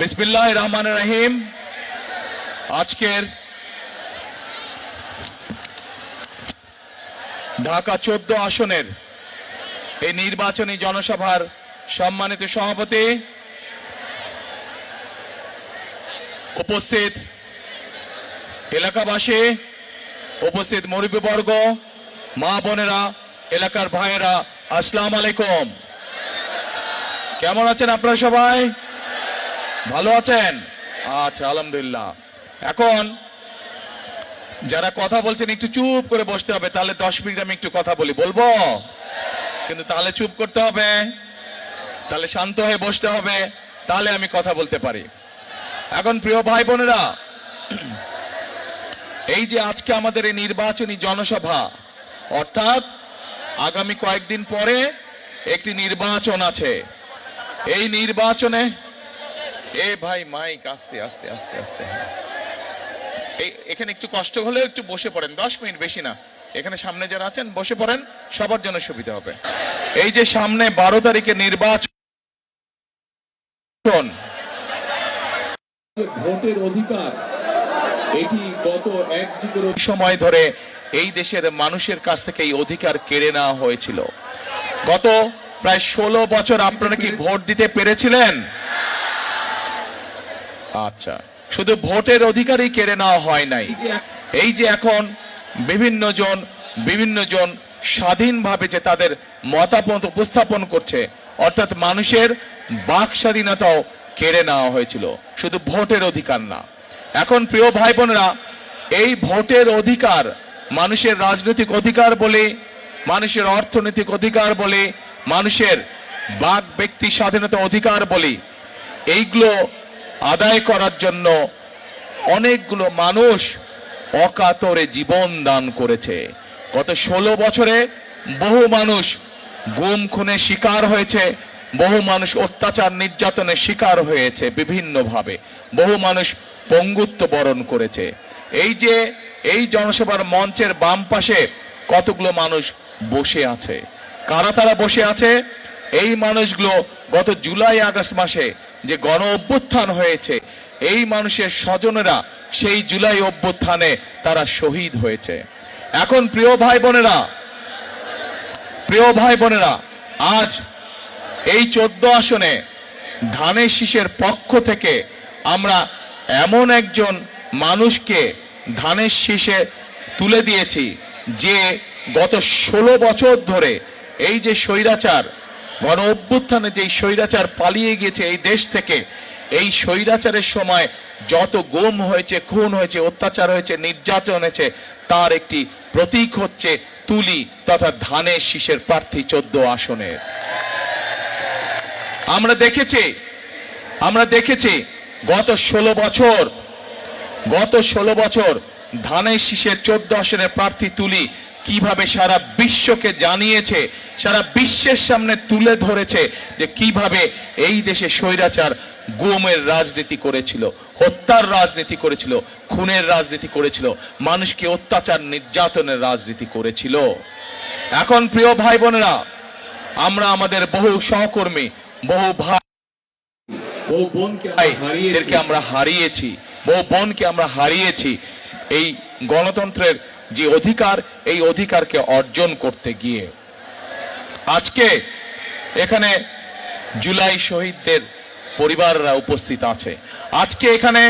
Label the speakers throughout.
Speaker 1: বিসমিল্লাহ রহমান রহিম আজকের ঢাকা চোদ্দ আসনের এই নির্বাচনী জনসভার সম্মানিত সভাপতি উপস্থিত এলাকাবাসী, উপস্থিত মুরব্বীবর্গ, মা বোনেরা, এলাকার ভাইয়েরা, আসসালাম আলাইকুম। কেমন আছেন আপনারা সবাই? ভালো আছেন? আচ্ছা আলহামদুলিল্লাহ। এখন যারা কথা বলছেন, একটু চুপ করে বসতে হবে, তাহলে দশ মিনিট আমি একটু কথা বলি। বলব? কিন্তু তাহলে চুপ করতে হবে। তাহলে শান্ত হয়ে বসতে হবে। তাহলে আমি কথা বলতে পারি। এখন প্রিয় ভাই বোনেরা, এই যে আজকে আমাদের এই নির্বাচনী জনসভা, অর্থাৎ আগামী কয়েকদিন পরে একটি নির্বাচন আছে। এই নির্বাচনে এ ভাই মাইক আস্তে আস্তে আস্তে আস্তে। এখানে একটু কষ্ট হলেও একটু বসে পড়েন দশ মিনিট বেশি না। এখানে সামনে যারা আছেন বসে পড়েন সবার জন্য সুবিধা হবে। এই যে সামনে বারো তারিখে নির্বাচন।
Speaker 2: ভোটের অধিকার এটি গত এক যুগের
Speaker 1: সময় ধরে এই দেশের মানুষের কাছ থেকে এই অধিকার কেড়ে নেওয়া হয়েছিল। গত প্রায় ষোলো বছর আপনারা কি ভোট দিতে পেরেছিলেন? আচ্ছা শুধু ভোটের অধিকারই কেড়ে নেওয়া হয় নাই। এই যে এখন বিভিন্ন জন বিভিন্ন জন স্বাধীনভাবে যে তাদের মতামত উপস্থাপন করছে অর্থাৎ মানুষের বাক স্বাধীনতাও কেড়ে নেওয়া হয়েছিল শুধু ভোটের অধিকার না। এখন প্রিয় ভাই বোনেরা এই ভোটের অধিকার মানুষের রাজনৈতিক অধিকার বলে মানুষের অর্থনৈতিক অধিকার বলে মানুষের বাক ব্যক্তি স্বাধীনতা অধিকার বলে এইগুলো আদায় করার জন্য অনেকগুলো মানুষ অকাতরে জীবন দান করেছে। গত ষোলো বছরে বহু মানুষ গুম খুনে শিকার হয়েছে, বহু মানুষ অত্যাচার, নির্যাতনের শিকার হয়েছে বিভিন্নভাবে। বহু মানুষ পঙ্গুত্ব বরণ করেছে। এই যে এই জনসভার মঞ্চের বাম পাশে কতগুলো মানুষ বসে আছে? কারা তারা বসে আছে? এই মানুষগুলো গত জুলাই, আগস্ট মাসে যে গণ অভ্যুত্থান হয়েছে, এই মানুষের স্বজনেরা সেই জুলাই অভ্যুত্থানে তারা শহীদ হয়েছে। এখন প্রিয় ভাই বোনেরা প্রিয় ভাই বোনেরা আজ এই চোদ্দ আসনে ধানের শীষের পক্ষ থেকে আমরা এমন একজন মানুষকে ধানের শীষে তুলে দিয়েছি, যে গত ষোলো বছর ধরে এই যে স্বৈরাচার গণ অভ্যুত্থানে যে স্বৈরাচার পালিয়ে গিয়েছে এই দেশ থেকে, এই স্বৈরাচারের সময় যত গুম হয়েছে, খুন হয়েছে, অত্যাচার হয়েছে, নির্যাতন হয়েছে, তার একটি প্রতীক হচ্ছে তুলি তথা ধানের শীষের প্রার্থী চোদ্দ আসনের। আমরা দেখেছি আমরা দেখেছি গত ষোলো বছর, গত ষোলো বছর ধানের শীষের চোদ্দ আসনের প্রার্থী তুলি কীভাবে সারা বিশ্বকে জানিয়েছে সারা বিশ্বের সামনে তুলে ধরেছে যে কীভাবে এই দেশে স্বৈরাচার গুমের রাজনীতি করেছিল হত্যার রাজনীতি করেছিল খুনের রাজনীতি করেছিল মানুষকে অত্যাচার নির্যাতনের রাজনীতি করেছিল। এখন প্রিয় ভাই বোনেরা আমরা আমাদের বহু সহকর্মী বহু ভাই
Speaker 2: বোনকে
Speaker 1: এদেরকে আমরা হারিয়েছি বহু বোনকে আমরা হারিয়েছি। এই গণতন্ত্রের যে অধিকার, এই অধিকারকে অর্জন করতে গিয়ে। আজকে এখানে জুলাই শহীদদের পরিবাররা উপস্থিত আছে। আজকে এখানে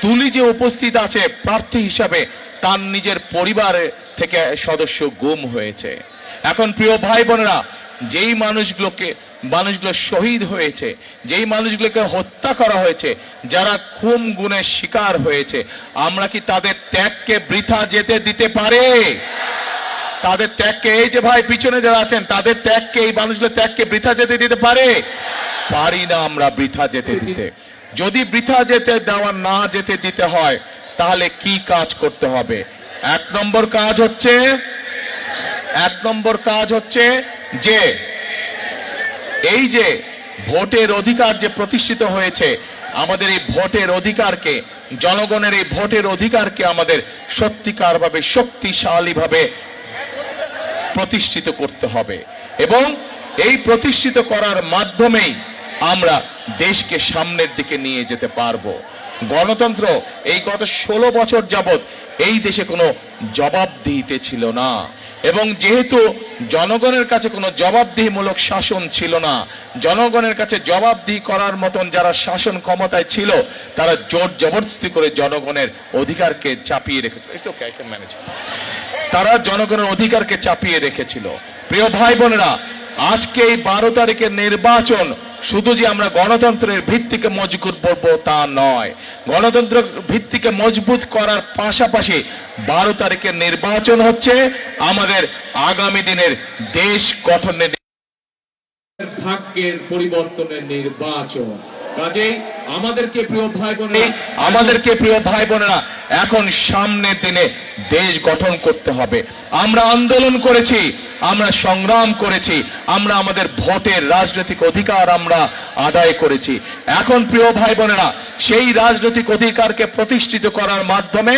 Speaker 1: তুলি যে উপস্থিত আছে, প্রার্থী হিসাবে তার নিজের পরিবারের থেকে সদস্য গুম হয়েছে। এখন প্রিয় ভাই বোনেরা যেই মানুষগুলোকে মানুষগুলো শহীদ হয়েছে, যেই মানুষগুলোকে হত্যা করা হয়েছে, যারা খুম গুণের শিকার হয়েছে, আমরা কি তাদের ত্যাগকে বৃথা যেতে দিতে পারে? তাদের ত্যাগকে, এই যে ভাই পিছনে যারা আছেন, তাদের ত্যাগকে, এই মানুষগুলো ত্যাগকে বৃথা যেতে দিতে পারে? পারি না আমরা বৃথা যেতে দিতে। যদি বৃথা যেতে দেওয়া না যেতে দিতে হয়, তাহলে কি কাজ করতে হবে? এক নম্বর কাজ হচ্ছে, এক নম্বর কাজ হচ্ছে যে এই যে ভোটের অধিকার যে প্রতিষ্ঠিত হয়েছে, আমাদের এই ভোটের অধিকারকে, জনগণের এই ভোটের অধিকারকে আমাদের সত্যিকারভাবে, শক্তিশালীভাবে প্রতিষ্ঠিত করতে হবে। এবং এই প্রতিষ্ঠিত করার মাধ্যমেই আমরা দেশকে সামনের দিকে নিয়ে যেতে পারব। গণতন্ত্র এই গত ষোলো বছর যাবত এই দেশে কোনো জবাবদিহিতে ছিল না। এবং যেহেতু জনগণের কাছে কোনো জবাবদিহিমূলক শাসন ছিল না, জনগণের কাছে জবাবদিহি করার মতন যারা শাসন ক্ষমতায় ছিল, তারা জোর জবরদস্তি করে জনগণের অধিকারকে চাপিয়ে রেখেছিল. তারা জনগণের অধিকারকে চাপিয়ে রেখেছিল প্রিয় ভাই বোনেরা, আজকে এই বারো তারিখের নির্বাচন শুধু যে আমরা গণতন্ত্রের ভিত্তিকে মজবুত করব তা নয়। গণতন্ত্র ভিত্তিকে মজবুত করার পাশাপাশি বারো তারিখের নির্বাচন হচ্ছে। আমাদের আগামী দিনের দেশ গঠনের
Speaker 2: ভাগ্যের পরিবর্তনের নির্বাচন। কাজেই আমাদেরকে প্রিয় ভাই বোনেরা
Speaker 1: আমাদেরকে প্রিয় ভাই বোনেরা এখন সামনের দিনে দেশ গঠন করতে হবে। আমরা আন্দোলন করেছি, আমরা সংগ্রাম করেছি, আমরা আমাদের ভোটের রাজনৈতিক অধিকার আমরা আদায় করেছি। এখন প্রিয় ভাই বোনেরা সেই রাজনৈতিক অধিকারকে প্রতিষ্ঠিত করার মাধ্যমে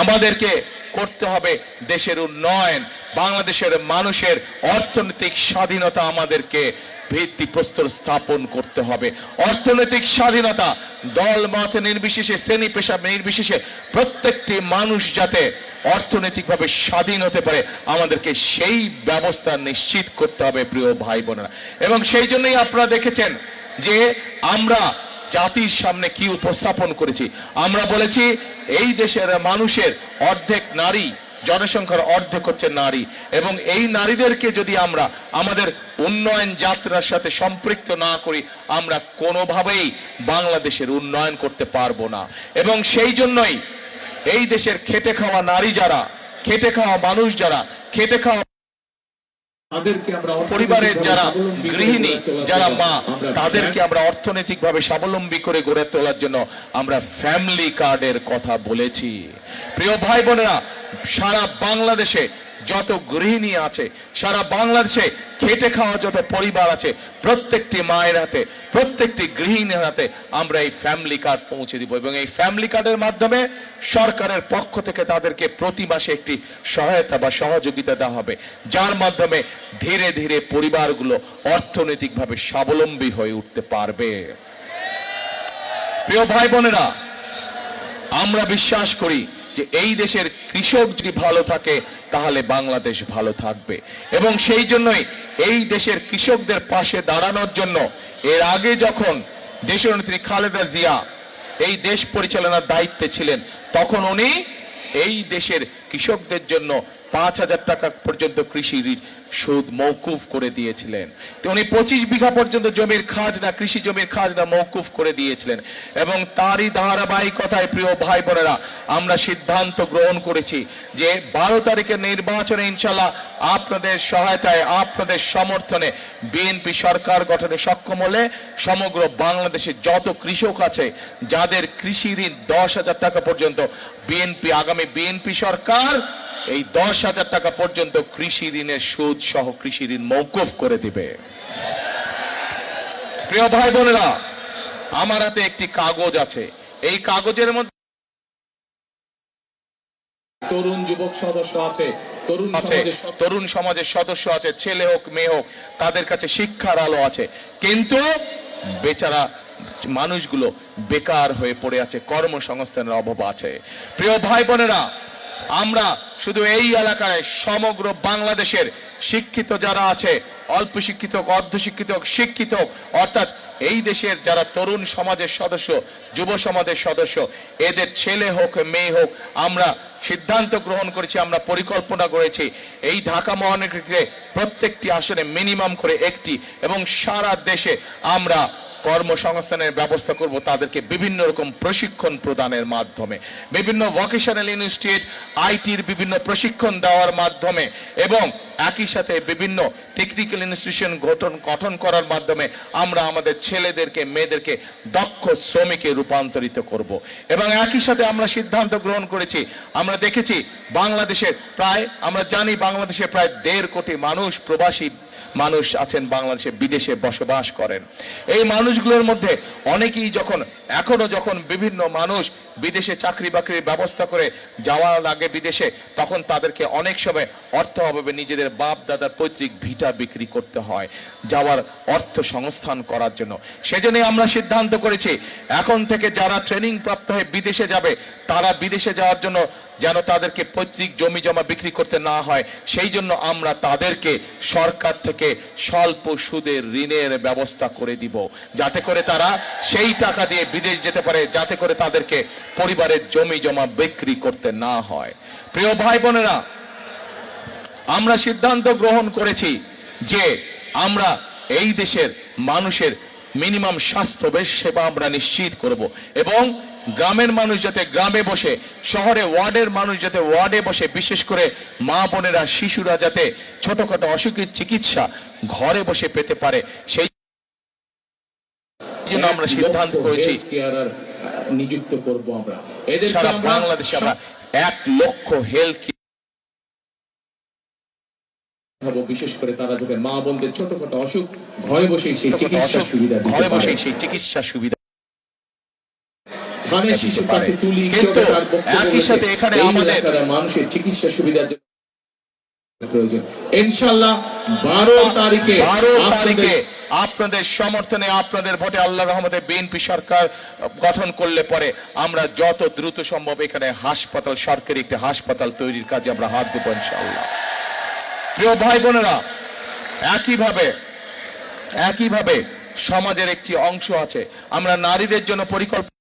Speaker 1: আমাদেরকে করতে হবে দেশের উন্নয়ন, বাংলাদেশের মানুষের অর্থনৈতিক স্বাধীনতা আমাদেরকে ভিত্তিপ্রস্তর স্থাপন করতে হবে। অর্থনৈতিক স্বাধীনতা, দল মত নির্বিশেষে, শ্রেণি পেশা নির্বিশেষে প্রত্যেকটি মানুষ যাতে অর্থনৈতিকভাবে স্বাধীন হতে পারে, আমাদেরকে সেই ব্যবস্থা নিশ্চিত করতে হবে, প্রিয় ভাই বোনেরা। এবং সেই জন্যই আপনারা দেখেছেন যে আমরা জাতির সামনে কি উপস্থাপন করেছি? আমরা বলেছি, এই দেশের মানুষের অর্ধেক নারী, জনসংখ্যার অর্ধেক হচ্ছে নারী। এবং এই নারীদেরকে যদি আমরা আমাদের উন্নয়ন যাত্রার সাথে সম্পৃক্ত না করি, আমরা কোনোভাবেই বাংলাদেশের উন্নয়ন করতে পারব না। এবং সেই জন্যই এই দেশের খেটে খাওয়া নারী যারা, খেটে খাওয়া মানুষ যারা, খেটে খাওয়া পরিবারের যারা গৃহিণী যারা মা তাদেরকে আমরা অর্থনৈতিকভাবে স্বাবলম্বী করে গড়ে তোলার জন্য আমরা ফ্যামিলি কার্ডের কথা বলেছি। প্রিয় ভাই বোনেরা সারা বাংলাদেশে যত গৃহিণী আছে, সারা বাংলাদেশে খেটে খাওয়া যত পরিবার আছে, প্রত্যেকটি মায়ের হাতে, প্রত্যেকটি গৃহিণীর হাতে আমরা এই ফ্যামিলি কার্ড পৌঁছে দিব এবং এই ফ্যামিলি কার্ডের মাধ্যমে সরকারের পক্ষ থেকে তাদেরকে প্রতি মাসে একটি সহায়তা বা সহযোগিতা দেওয়া হবে, যার মাধ্যমে ধীরে ধীরে পরিবারগুলো অর্থনৈতিকভাবে স্বাবলম্বী হয়ে উঠতে পারবে। প্রিয় ভাই বোনেরা, আমরা বিশ্বাস করি যে এই দেশের কৃষক যদি ভালো থাকে, তাহলে বাংলাদেশ ভালো থাকবে। এবং সেই জন্যই এই দেশের কৃষকদের পাশে দাঁড়ানোর জন্য এর আগে যখন দেশনেত্রী খালেদা জিয়া এই দেশ পরিচালনার দায়িত্বে ছিলেন, তখন উনি এই দেশের কৃষকদের জন্য পাঁচ হাজার টাকা পর্যন্ত কৃষি ঋণ সুদ মৌকুফ করে দিয়েছিলেন। উনি পঁচিশ বিঘা পর্যন্ত জমির খাজনা, কৃষি জমির খাজনা মৌকুফ করে দিয়েছিলেন। এবং তারই ধারাবাহিকতায় প্রিয় ভাই বোনেরা আমরা সিদ্ধান্ত গ্রহণ করেছি যে বারো তারিখের নির্বাচনে ইনশাল্লাহ আপনাদের সহায়তায়, আপনাদের সমর্থনে বিএনপি সরকার গঠনে সক্ষম হলে সমগ্র বাংলাদেশে যত কৃষক আছে, যাদের কৃষি ঋণ দশ হাজার টাকা পর্যন্ত বিএনপি, আগামী বিএনপি সরকার এই দশ হাজার টাকা পর্যন্ত কৃষি ঋণের সুদ সহ কৃষি ঋণ মৌকুফ করে দিবে। প্রিয় ভাই বোনেরা আমার হাতে একটি কাগজ আছে। এই কাগজের মধ্যে
Speaker 2: তরুণ যুবক সদস্য আছে। তরুণ
Speaker 1: আছে। তরুণ সমাজের সদস্য আছে ছেলে হোক মেয়ে হোক তাদের কাছে শিক্ষার আলো আছে। কিন্তু বেচারা মানুষগুলো বেকার হয়ে পড়ে আছে কর্মসংস্থানের অভাব আছে। প্রিয় ভাই বোনেরা আমরা শুধু এই এলাকায় সমগ্র বাংলাদেশের শিক্ষিত যারা আছে অল্প শিক্ষিত হোক, অর্ধ শিক্ষিত অর্থাৎ এই দেশের যারা তরুণ সমাজের সদস্য যুব সমাজের সদস্য এদের ছেলে হোক মেয়ে হোক আমরা সিদ্ধান্ত গ্রহণ করেছি আমরা পরিকল্পনা করেছি এই ঢাকা মহানগরীতে প্রত্যেকটি আসনে মিনিমাম করে একটি এবং সারা দেশে আমরা কর্মসংস্থানের ব্যবস্থা করব, তাদেরকে বিভিন্ন রকম প্রশিক্ষণ প্রদানের মাধ্যমে, বিভিন্ন ভোকেশনাল ইনস্টিটিউট আইটির বিভিন্ন প্রশিক্ষণ দেওয়ার মাধ্যমে এবং একই সাথে বিভিন্ন টেকনিক্যাল ইনস্টিটিউশন গঠন গঠন করার মাধ্যমে আমরা আমাদের ছেলেদেরকে, মেয়েদেরকে দক্ষ শ্রমিকে রূপান্তরিত করব। এবং একই সাথে আমরা সিদ্ধান্ত গ্রহণ করেছি, আমরা দেখেছি বাংলাদেশের প্রায়, আমরা জানি বাংলাদেশে প্রায় দেড় কোটি মানুষ প্রবাসী মানুষ আছেন বাংলাদেশে, বিদেশে বসবাস করেন। এই মানুষগুলোর মধ্যে অনেকেই যখন, এখনও যখন বিভিন্ন মানুষ বিদেশে চাকরি বাকরির ব্যবস্থা করে যাওয়ার লাগে বিদেশে, তখন তাদেরকে অনেক সময় অর্থ অভাবে নিজেদের বাপ দাদার পৈতৃক ভিটা বিক্রি করতে হয়, যাওয়ার অর্থ সংস্থান করার জন্য। সেজন্যই আমরা সিদ্ধান্ত করেছি, এখন থেকে যারা ট্রেনিং প্রাপ্ত হয়ে বিদেশে যাবে, তারা বিদেশে যাওয়ার জন্য যেন তাদেরকে পৈতৃক জমি জমা বিক্রি করতে না হয়। সেই জন্য আমরা তাদেরকে সরকার থেকে স্বল্প সুদের ঋণের ব্যবস্থা করে দিব। যাতে করে তারা সেই টাকা দিয়ে বিদেশ যেতে পারে, যাতে করে তাদেরকে পরিবারের জমি জমা বিক্রি করতে না হয়। প্রিয় ভাই বোনেরা, আমরা সিদ্ধান্ত গ্রহণ করেছি যে আমরা এই দেশের মানুষের মিনিমাম স্বাস্থ্য সেবা আমরা নিশ্চিত করব এবং গ্রামের মানুষ যাতে গ্রামে বসে শহরে ওয়ার্ডের মানুষ যাতে ওয়ার্ডে বসে বিশেষ করে মা বোনেরা শিশুরা যাতে ছোটখাটো অসুখের চিকিৎসা ঘরে বসে পেতে পারে সেই জন্য আমরা সিদ্ধান্ত করেছি।
Speaker 2: নিযুক্ত করব আমরা। এদের
Speaker 1: সারা বাংলাদেশে আমরা এক লক্ষ হেলথ
Speaker 2: হব বিশেষ করে তারা যাতে মা বোনদের ছোটখাটো অসুখ ঘরে বসেই সেই চিকিৎসা সুবিধা
Speaker 1: ঘরে বসে সেই চিকিৎসা সুবিধা কিন্তু একই সাথে এখানে আমাদের-
Speaker 2: মানুষের চিকিৎসা সুবিধার জন্য প্রয়োজন। ইনশাল্লাহ বারো তারিখে
Speaker 1: বারো
Speaker 2: আপনাদের
Speaker 1: তারিখে আপনাদের সমর্থনে আপনাদের ভোটে আল্লাহ রহমতে বিএনপি সরকার গঠন করলে পরে আমরা যত দ্রুত সম্ভব এখানে হাসপাতাল সরকারি একটি হাসপাতাল তৈরির কাজে আমরা হাত দেবো ইনশাআল্লাহ। প্রিয় ভাই বোনেরা একইভাবে একইভাবে সমাজের একটি অংশ আছে। আমরা নারীদের জন্য পরিকল্পনা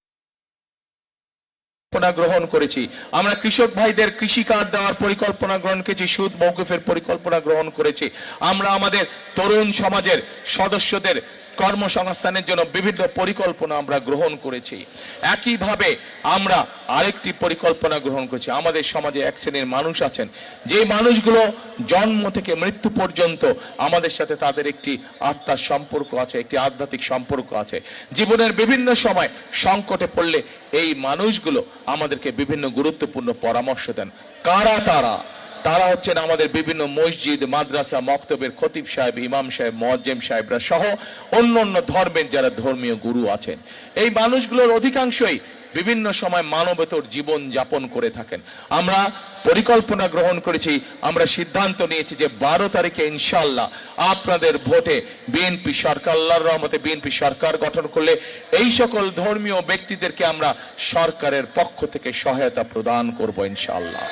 Speaker 1: পরিকল্পনা গ্রহণ করেছি। আমরা কৃষক ভাইদের কৃষি কার্ড দেওয়ার পরিকল্পনা গ্রহণ করেছি, সুদ মৌকুফের পরিকল্পনা গ্রহণ করেছি। আমরা আমাদের তরুণ সমাজের সদস্যদের কর্মসংস্থানের জন্য বিভিন্ন পরিকল্পনা আমরা গ্রহণ করেছি। একইভাবে আমরা আরেকটি পরিকল্পনা গ্রহণ করেছি। আমাদের সমাজে এক শ্রেণির মানুষ আছেন। যে মানুষগুলো জন্ম থেকে মৃত্যু পর্যন্ত আমাদের সাথে তাদের একটি আত্মার সম্পর্ক আছে, একটি আধ্যাত্মিক সম্পর্ক আছে। জীবনের বিভিন্ন সময় সংকটে পড়লে এই মানুষগুলো আমাদেরকে বিভিন্ন গুরুত্বপূর্ণ পরামর্শ দেন। কারা তারা? তারা হচ্ছেন আমাদের বিভিন্ন মসজিদ, মাদ্রাসা, মক্তবের খতিব সাহেব, ইমাম সাহেব মজ্জেম সাহেবরা সহ অন্য অন্য ধর্মের যারা ধর্মীয় গুরু আছেন। এই মানুষগুলোর অধিকাংশই বিভিন্ন সময় মানবতর জীবন যাপন করে থাকেন। আমরা পরিকল্পনা গ্রহণ করেছি, আমরা সিদ্ধান্ত নিয়েছি যে বারো তারিখে ইনশাল্লাহ আপনাদের ভোটে বিএনপি সরকার, আল্লাহর রহমতে বিএনপি সরকার গঠন করলে এই সকল ধর্মীয় ব্যক্তিদেরকে আমরা সরকারের পক্ষ থেকে সহায়তা প্রদান করব ইনশাল্লাহ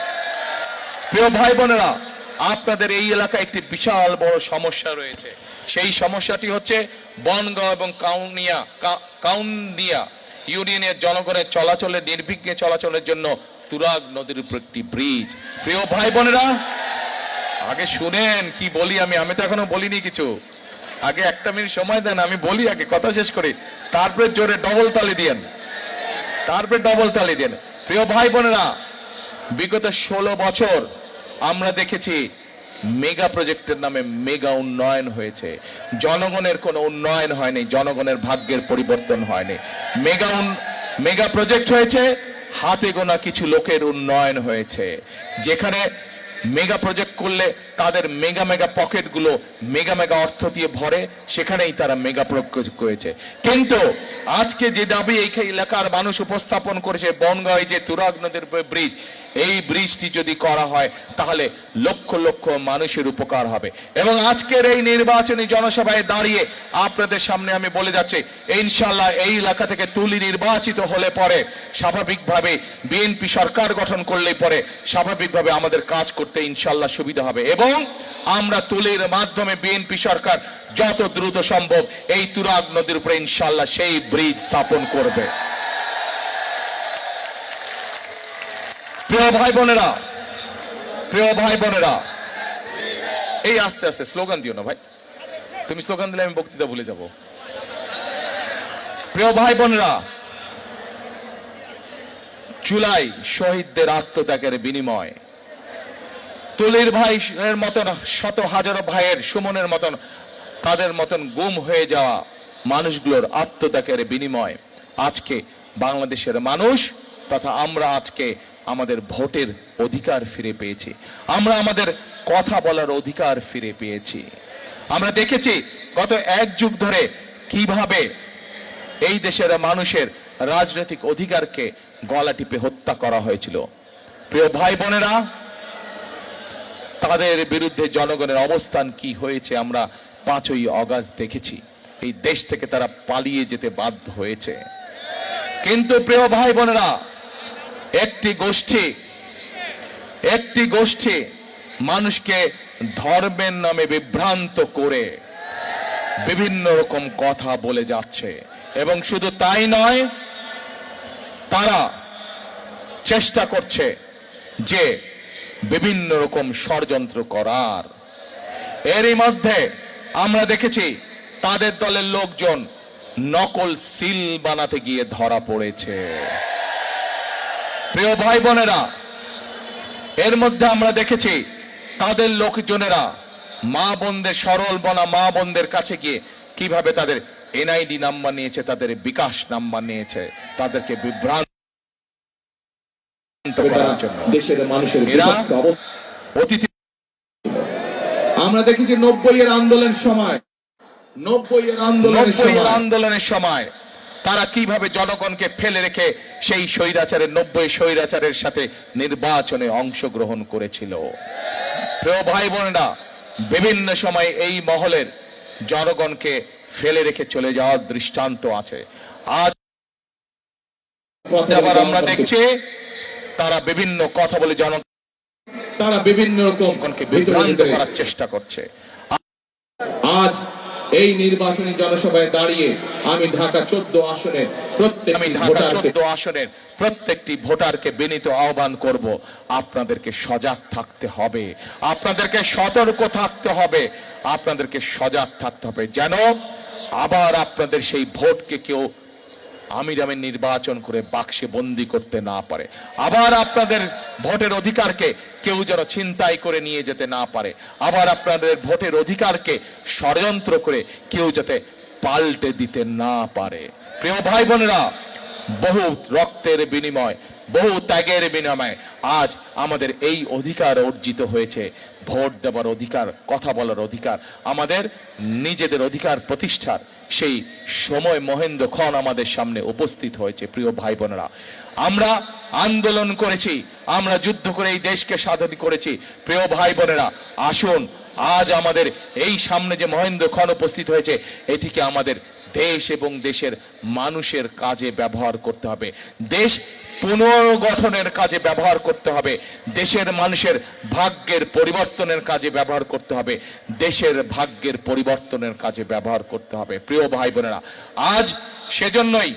Speaker 1: প্রিয় ভাই বোনেরা, আপনাদের এই এলাকায় একটি বিশাল বড় সমস্যা রয়েছে। সেই সমস্যাটি হচ্ছে বনগাঁও এবং কাউনিয়া, কা- কাউন্দিয়া ইউনিয়নের জনগণের চলাচলে, নির্বিঘ্নে চলাচলের জন্য তুরাগ নদীর উপর একটি ব্রিজ। প্রিয় ভাই বোনেরা, আগে শুনেন, কি বলি আমি? আমি তো এখনও বলিনি কিছু। আগে একটা মিনিট সময় দেন, আমি বলি আগে, কথা শেষ করি। তারপরে জোরে ডবল তালি দিয়েন। তারপরে ডবল তালি দেন প্রিয় ভাই বোনেরা, বিগত ষোলো বছর আমরা দেখেছি মেগা প্রজেক্টের নামে মেগা উন্নয়ন হয়েছে। জনগণের কোনো উন্নয়ন হয়নি, জনগণের ভাগ্যের পরিবর্তন হয়নি। মেগা মেগা প্রজেক্ট হয়েছে, হাতে গোনা কিছু লোকের উন্নয়ন হয়েছে। যেখানে মেগা প্রজেক্ট করলে তাদের মেগা মেগা পকেটগুলো মেগা মেগা অর্থ দিয়ে ভরে, সেখানেই তারা মেগা প্রজেক্ট করেছে। কিন্তু আজকে যে দাবি এই এলাকার মানুষ উপস্থাপন করেছে বনগাঁও যে তুরাগ নদীর ব্রিজ এই ব্রিজটি যদি করা হয়, তাহলে লক্ষ লক্ষ মানুষের উপকার হবে। এবং আজকের এই নির্বাচনী জনসভায় দাঁড়িয়ে আপনাদের সামনে আমি বলে যাচ্ছি ইনশাল্লাহ এই এলাকা থেকে তুলি নির্বাচিত হলে পরে স্বাভাবিকভাবে বিএনপি সরকার গঠন করলে পরে স্বাভাবিকভাবে আমাদের কাজ করতে ইনশাল্লাহ সুবিধা হবে। এবং আমরা তুলির মাধ্যমে বিএনপি সরকার যত দ্রুত সম্ভব এই তুরাগ নদীর উপরে ইনশাল্লাহ সেই ব্রিজ স্থাপন করবে। প্রিয় ভাই বোনেরা, প্রিয় ভাই বোনেরা, এই আস্তে আস্তে স্লোগান দিও না ভাই। তুমি স্লোগান দিলে আমি বক্তৃতা ভুলে যাব। প্রিয় ভাই বোনেরা, জুলাই শহীদদের আত্মত্যাগের বিনিময়। তুলির ভাই এর মতন, শত হাজারো ভাইয়ের, সুমনের মতন, তাদের মতন গুম হয়ে যাওয়া মানুষগুলোর আত্মত্যাগের বিনিময় আজকে বাংলাদেশের মানুষ তথা আমরা আজকে আমাদের ভোটের অধিকার ফিরে পেয়েছি। আমরা আমাদের কথা বলার অধিকার ফিরে পেয়েছি। আমরা দেখেছি গত এক যুগ ধরে কীভাবে এই দেশের মানুষের রাজনৈতিক অধিকারকে গলা টিপে হত্যা করা হয়েছিল। প্রিয় ভাই বোনেরা তাদের বিরুদ্ধে জনগণের অবস্থান কি হয়েছে আমরা পাঁচই অগাস্ট দেখেছি। এই দেশ থেকে তারা পালিয়ে যেতে বাধ্য হয়েছে। কিন্তু প্রিয় ভাই বোনেরা, একটি গোষ্ঠী একটি গোষ্ঠী মানুষকে ধর্মের নামে বিভ্রান্ত করে বিভিন্ন রকম কথা বলে যাচ্ছে। এবং শুধু তাই নয়, তারা চেষ্টা করছে যে বিভিন্ন রকম ষড়যন্ত্র করার। এরই মধ্যে আমরা দেখেছি তাদের দলের লোকজন নকল সিল বানাতে গিয়ে ধরা পড়েছে। প্রিয় ভাই বোনেরা, এর মধ্যে আমরা দেখেছি তাদের লোকজনেরা মা বোনদের, সরল বনা মা বোনদের কাছে গিয়ে কীভাবে তাদের এনআইডি নাম্বার নিয়েছে, তাদের বিকাশ নাম্বার নিয়েছে, তাদেরকে বিভ্রান্ত
Speaker 2: দেশের মানুষের
Speaker 1: অতিথি
Speaker 2: আমরা দেখেছি নব্বই এর আন্দোলন সময় নব্বই এর আন্দোলনের
Speaker 1: আন্দোলনের সময় তারা কীভাবে জনগণকে ফেলে রেখে সেই স্বৈরাচারের নব্বই স্বৈরাচারের সাথে নির্বাচনে অংশগ্রহণ করেছিল। প্রিয় ভাই বোনেরা বিভিন্ন সময় এই মহলের জনগণকে ফেলে রেখে চলে যাওয়ার দৃষ্টান্ত আছে। আজ আমরা দেখছি তারা বিভিন্ন কথা বলে জনগণকে
Speaker 2: তারা বিভিন্ন রকম
Speaker 1: বিভ্রান্ত করার চেষ্টা করছে।
Speaker 2: আজ এই নির্বাচনী জনসভায় দাঁড়িয়ে আমি ঢাকা চোদ্দ আসনে প্রত্যেক
Speaker 1: আমি ঢাকা চোদ্দ আসনের প্রত্যেকটি ভোটারকে বিনীত আহ্বান করব আপনাদেরকে সজাগ থাকতে হবে আপনাদেরকে সতর্ক থাকতে হবে আপনাদেরকে সজাগ থাকতে হবে যেন আবার আপনাদের সেই ভোটকে কেউ আমির নির্বাচন করে বাক্সে বন্দি করতে না পারে। আবার আপনাদের ভোটের অধিকারকে কেউ যেন ছিনতাই করে নিয়ে যেতে না পারে। আবার আপনাদের ভোটের অধিকারকে ষড়যন্ত্র করে কেউ যাতে পাল্টে দিতে না পারে। প্রিয় ভাই বোনেরা বহু রক্তের বিনিময়, বহু ত্যাগের বিনিময়ে আজ আমাদের এই অধিকার অর্জিত হয়েছে। ভোট দেওয়ার অধিকার, কথা বলার অধিকার, আমাদের নিজেদের অধিকার প্রতিষ্ঠার সেই সময় মহেন্দ্র খন আমাদের সামনে উপস্থিত হয়েছে, প্রিয় ভাই বোনেরা আমরা আন্দোলন করেছি, আমরা যুদ্ধ করে এই দেশকে স্বাধীন করেছি। প্রিয় ভাই বোনেরা আসুন, আজ আমাদের এই সামনে যে মহেন্দ্র খন উপস্থিত হয়েছে, এটিকে আমাদের দেশ এবং দেশের মানুষের কাজে ব্যবহার করতে হবে। দেশ পুনর্গঠনের কাজে ব্যবহার করতে হবে। দেশের মানুষের ভাগ্যের পরিবর্তনের কাজে ব্যবহার করতে হবে। দেশের ভাগ্যের পরিবর্তনের কাজে ব্যবহার করতে হবে। প্রিয় ভাই বোনেরা আজ সেজন্যই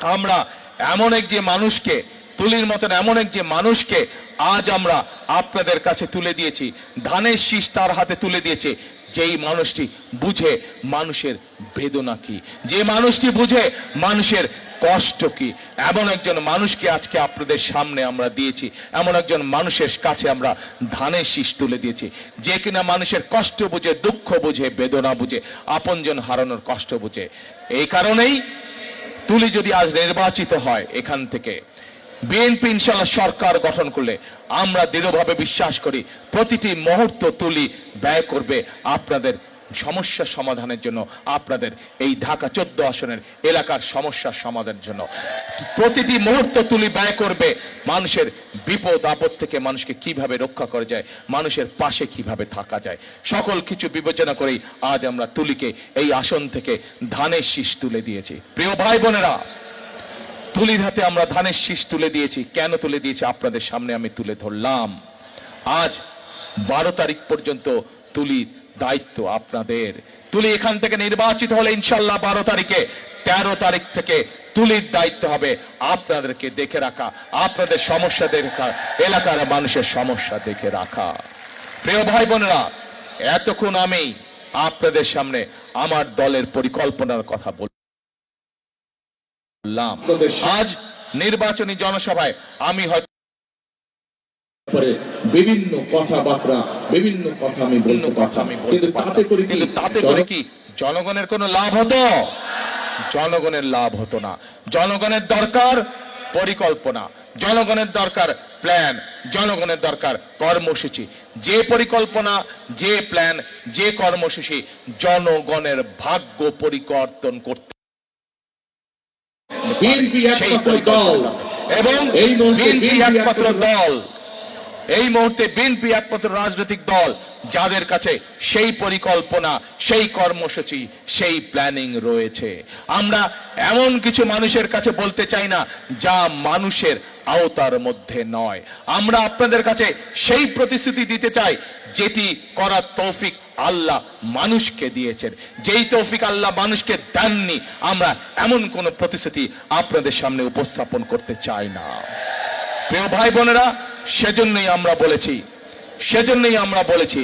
Speaker 1: আমরা এমন এক যে মানুষকে, তুলির মতন এমন এক যে মানুষকে আজ আমরা আপনাদের কাছে তুলে দিয়েছি। ধানের শীষ তার হাতে তুলে দিয়েছে। যেই মানুষটি বুঝে মানুষের বেদনা কি? যে মানুষটি বুঝে মানুষের কষ্ট কি? এমন একজন মানুষকে আজকে আপনাদের সামনে আমরা দিয়েছি। এমন একজন মানুষের কাছে আমরা ধানের শীষ তুলে দিয়েছি। যে কিনা মানুষের কষ্ট বুঝে, দুঃখ বুঝে, বেদনা বুঝে, আপনজন হারানোর কষ্ট বুঝে। এই কারণেই তুলি যদি আজ নির্বাচিত হয় এখান থেকে বিএনপি ইনশাল্লাহ সরকার গঠন করলে আমরা দৃঢ়ভাবে বিশ্বাস করি, প্রতিটি মুহূর্ত তুলি ব্যয় করবে আপনাদের সমস্যা সমাধানের জন্য, আপনাদের এই ঢাকা চোদ্দ আসনের এলাকার সমস্যার সমাধানের জন্য। প্রতিটি মুহূর্ত তুলি ব্যয় করবে, মানুষের বিপদ, আপদ থেকে মানুষকে কীভাবে রক্ষা করা যায়, মানুষের পাশে কীভাবে থাকা যায়, সকল কিছু বিবেচনা করেই আজ আমরা তুলিকে এই আসন থেকে ধানের শীষ তুলে দিয়েছি। প্রিয় ভাই বোনেরা তুলির হাতে আমরা ধানের শীষ তুলে দিয়েছি। কেন তুলে দিয়েছি? আপনাদের সামনে আমি তুলে ধরলাম। আজ বারো তারিখ পর্যন্ত তুলির দায়িত্ব আপনাদের। তুলি এখান থেকে নির্বাচিত হলে ইনশাল্লাহ বারো তারিখে, তেরো তারিখ থেকে তুলির দায়িত্ব হবে। আপনাদেরকে দেখে রাখা, আপনাদের সমস্যা দেখে এলাকার মানুষের সমস্যা দেখে রাখা। প্রিয় ভাই বোনেরা, এতক্ষণ আমি আপনাদের সামনে আমার দলের পরিকল্পনার কথা বললাম। আজ নির্বাচনী জনসভায় আমি হয়তো
Speaker 2: পরে বিভিন্ন কথাবার্তা বিভিন্ন কথা আমি
Speaker 1: অন্য
Speaker 2: বলতে
Speaker 1: কথা
Speaker 2: পারতাম।
Speaker 1: আমি
Speaker 2: কিন্তু তাতে করে
Speaker 1: কিন্তু তাতে করে কি? জনগণের কোনো লাভ হতো? জনগণের লাভ হতো না। জনগণের দরকার পরিকল্পনা। জনগণের দরকার প্ল্যান। জনগণের দরকার কর্মসূচি। যে পরিকল্পনা যে প্ল্যান যে কর্মসূচি জনগণের ভাগ্য পরিবর্তন করতে
Speaker 2: বিএনপি
Speaker 1: সেই
Speaker 2: একমাত্র দল।
Speaker 1: পরিকল্পনা এবং
Speaker 2: এই মুহূর্তে
Speaker 1: বিএনপি
Speaker 2: BNP
Speaker 1: একমাত্র
Speaker 2: একমাত্র
Speaker 1: দল। এই মুহূর্তে বিএনপি একমাত্র রাজনৈতিক দল যাদের কাছে সেই পরিকল্পনা সেই কর্মসূচি সেই প্ল্যানিং রয়েছে। আমরা এমন কিছু মানুষের কাছে বলতে চাই না যা মানুষের আওতার মধ্যে নয়। আমরা আপনাদের কাছে সেই প্রতিশ্রুতি দিতে চাই যেটি করার তৌফিক আল্লাহ মানুষকে দিয়েছেন। যেই তৌফিক আল্লাহ মানুষকে দেননি, আমরা এমন কোনো প্রতিশ্রুতি আপনাদের সামনে উপস্থাপন করতে চাই না। প্রিয় ভাই বোনেরা, সেজন্যই আমরা বলেছি, সেজন্যই আমরা বলেছি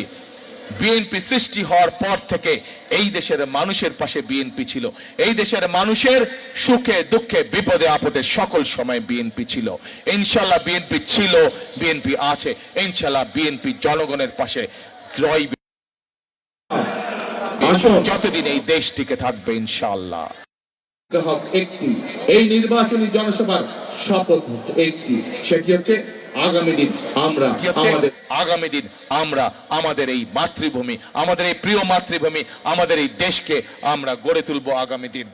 Speaker 1: বিএনপি সৃষ্টি হওয়ার পর থেকে এই দেশের মানুষের পাশে বিএনপি ছিল। এই দেশের মানুষের সুখে দুঃখে বিপদে আপদে সকল সময় বিএনপি ছিল। ইনশাল্লাহ বিএনপি ছিল বিএনপি আছে। ইনশাল্লাহ বিএনপি জনগণের পাশে
Speaker 2: আসুন।
Speaker 1: যতদিন এই দেশ টিকে থাকবে ইনশাল্লাহ
Speaker 2: হক একটি। এই নির্বাচনী জনসভার শপথ একটি। সেটি হচ্ছে আগামী দিন আমরা আমাদের
Speaker 1: আগামী দিন আমরা আমাদের এই মাতৃভূমি আমাদের এই প্রিয় মাতৃভূমি আমাদের এই দেশকে আমরা গড়ে তুলব আগামী দিন।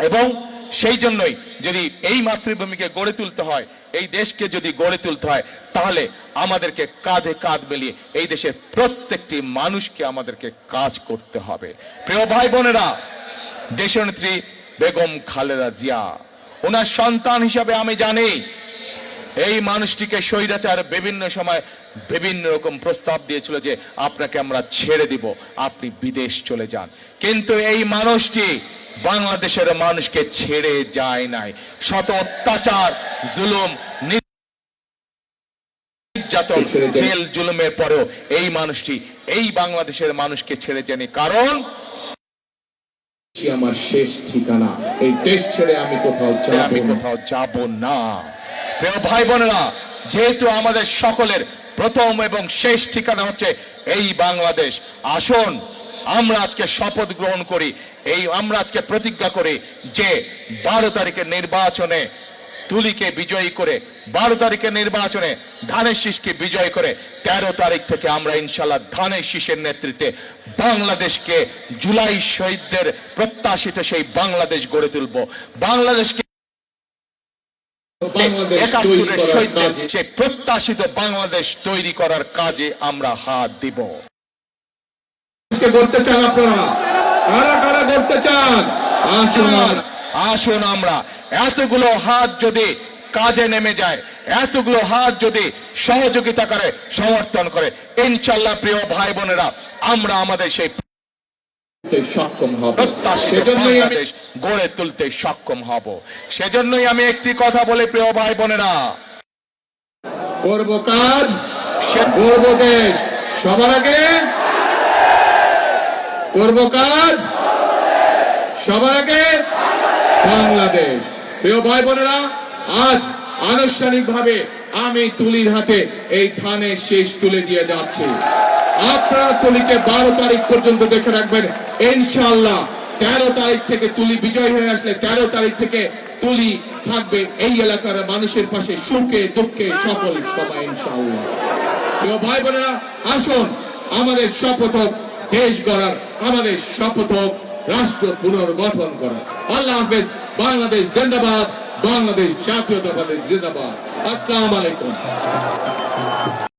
Speaker 1: এবং সেই জন্যই যদি এই মাতৃভূমিকে গড়ে তুলতে হয় এই দেশকে যদি গড়ে তুলতে হয় তাহলে আমাদেরকে কাঁধে কাঁধ মিলিয়ে এই দেশের প্রত্যেকটি মানুষকে আমাদেরকে কাজ করতে হবে। প্রিয় ভাই বোনেরা দেশনেত্রী বেগম খালেদা জিয়া ওনার সন্তান হিসাবে আমি জানি এই মানুষটিকে স্বৈরাচার বিভিন্ন সময় বিভিন্ন রকম প্রস্তাব দিয়েছিল যে আপনাকে আমরা ছেড়ে দিব আপনি বিদেশ চলে যান। কিন্তু এই মানুষটি বাংলাদেশের মানুষকে ছেড়ে যায় নাই। শত অত্যাচার জুলুম নির্যাতন জেল জুলুমের পরেও এই মানুষটি এই বাংলাদেশের মানুষকে ছেড়ে যায়নি। কারণ
Speaker 2: আমার শেষ ঠিকানা এই দেশ ছেড়ে আমি কোথাও
Speaker 1: যে
Speaker 2: যাব
Speaker 1: আমি
Speaker 2: না।
Speaker 1: প্রিয় ভাই বোনেরা, যেহেতু আমাদের সকলের প্রথম এবং শেষ ঠিকানা হচ্ছে এই বাংলাদেশ, আসুন আমরা আজকে শপথ গ্রহণ করি, এই আমরা আজকে প্রতিজ্ঞা করি যে বারো তারিখের নির্বাচনে তুলিকে বিজয়ী করে, বারো তারিখের নির্বাচনে ধানের শীষকে বিজয় করে, তেরো তারিখ থেকে আমরা ইনশাল্লাহ ধানের শীষের নেতৃত্বে বাংলাদেশকে জুলাই শহীদদের প্রত্যাশিত সেই বাংলাদেশ গড়ে তুলব। বাংলাদেশকে প্রত্যাশিত বাংলাদেশ তৈরি করার কাজে আমরা হাত দিব।
Speaker 2: গড়তে চান আপনারা? কারা কারা গড়তে চান? আসুন আমরা।
Speaker 1: আসুন আমরা। এতগুলো হাত যদি কাজে নেমে যায় এতগুলো হাত যদি সহযোগিতা করে সমর্থন করে ইনশাল্লাহ প্রিয় ভাই বোনেরা আমরা আমাদের সেই
Speaker 2: করতে সক্ষম হব। সেজন্যই আমি
Speaker 1: গড়ে তুলতে সক্ষম হব। সেজন্যই আমি একটি কথা বলি প্রিয় ভাই বোনেরা
Speaker 2: করব কাজ গড়ব দেশ। সবার আগে করব কাজ সবার আগে বাংলাদেশ। প্রিয় ভাই বোনেরা আজ আনুষ্ঠানিকভাবে আমি তুলির হাতে এই ধানের শেষ তুলে দিয়ে যাচ্ছি। আপনারা তুলিকে বারো তারিখ পর্যন্ত দেখে রাখবেন। ইনশাল্লাহ তেরো তারিখ থেকে তুলি বিজয় হয়ে আসলে তেরো তারিখ থেকে তুলি থাকবে এই এলাকার মানুষের পাশে সুখে, দুঃখে সকল সময় ইনশাল্লাহ প্রিয় ভাই বোনেরা, আসুন, আমাদের শপথ দেশ গড়ার আমাদের শপথ রাষ্ট্র পুনর্গঠন করার। আল্লাহ হাফেজ, বাংলাদেশ জিন্দাবাদ, বাংলাদেশ জাতীয়তাবাদের জিন্দাবাদ। আসসালামু আলাইকুম।